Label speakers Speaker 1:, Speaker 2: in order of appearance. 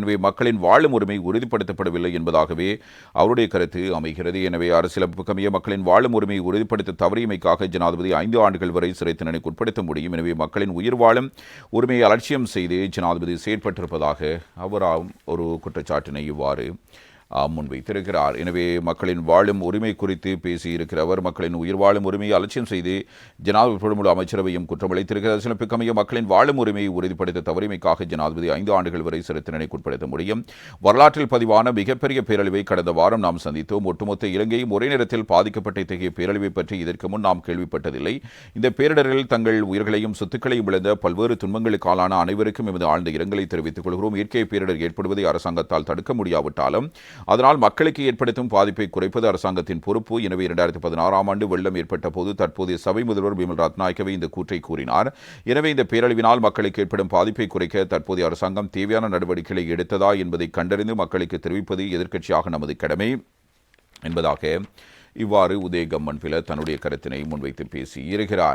Speaker 1: எனவே மக்களின் வாழும் உரிமை உறுதிப்படுத்தப்படவில்லை என்பதாகவே அவருடைய கருத்து அமைகிறது. எனவே அரசியலமைப்புக்கமைய மக்களின் வாழும் உரிமை உறுதிப்படுத்த தவறியமைக்காக ஜனாதிபதி ஐந்து ஆண்டுகள் வரை சிறை தண்டனைக்கு உட்படுத்த முடியும். எனவே மக்களின் உயிர் வாழும் உரிமையை அலட்சியம் செய்து ஜனாதிபதி செயற்பட்டிருப்பதாக அவராம் ஒரு குற்றச்சாட்டினை இவ்வாறு முன்வைத்திருக்கிறார். எனவே மக்களின் வாழும் உரிமை குறித்து பேசியிருக்கிறவர் மக்களின் உயிர் வாழும் உரிமையை அலட்சியம் செய்து ஜனாதிபதி அமைச்சரவையும் குற்றமளித்திருக்கிறார் பிக்கமைய மக்களின் வாழும் உரிமையை உறுதிப்படுத்த தவறிமைக்காக ஜனாதிபதி ஐந்து ஆண்டுகள் வரை சிறை தண்டனைக்குட்படுத்த முடியும். வரலாற்றில் பதிவான மிகப்பெரிய பேரழிவை கடந்த வாரம் நாம் சந்தித்தோம். ஒட்டுமொத்த இலங்கையும் ஒரே நேரத்தில் பாதிக்கப்பட்ட இத்தகைய பேரழிவை பற்றி இதற்கு முன் நாம் கேள்விப்பட்டதில்லை. இந்த பேரிடரில் தங்கள் உயிர்களையும் சொத்துக்களையும் இழந்த பல்வேறு துன்பங்களுக்கு ஆளான அனைவருக்கும் எமது ஆழ்ந்த இரங்கலை தெரிவித்துக் கொள்கிறோம். இயற்கை பேரிடர் ஏற்படுவதை அரசாங்கத்தால் தடுக்க முடியாவிட்டாலும் அதனால் மக்களுக்கு ஏற்படுத்தும் பாதிப்பை குறைப்பது அரசாங்கத்தின் பொறுப்பு. எனவே இரண்டாயிரத்தி பதினாறாம் ஆண்டு வெள்ளம் ஏற்பட்ட போது தற்போதைய சபை முதல்வர் பிமல் ரத்நாயக்கவே இந்த கூற்றை கூறினார். எனவே இந்த பேரழிவினால் மக்களுக்கு ஏற்படும் பாதிப்பை குறைக்க தற்போதைய அரசாங்கம் தேவையான நடவடிக்கைகளை எடுத்ததா என்பதை கண்டறிந்து மக்களுக்கு தெரிவிப்பது எதிர்க்கட்சியாக நமது கடமை. என்பதாக இவ்வாறு உதயகம்மன் பில தன்னுடைய கருத்தினை முன்வைத்து பேசி இருக்கிறார்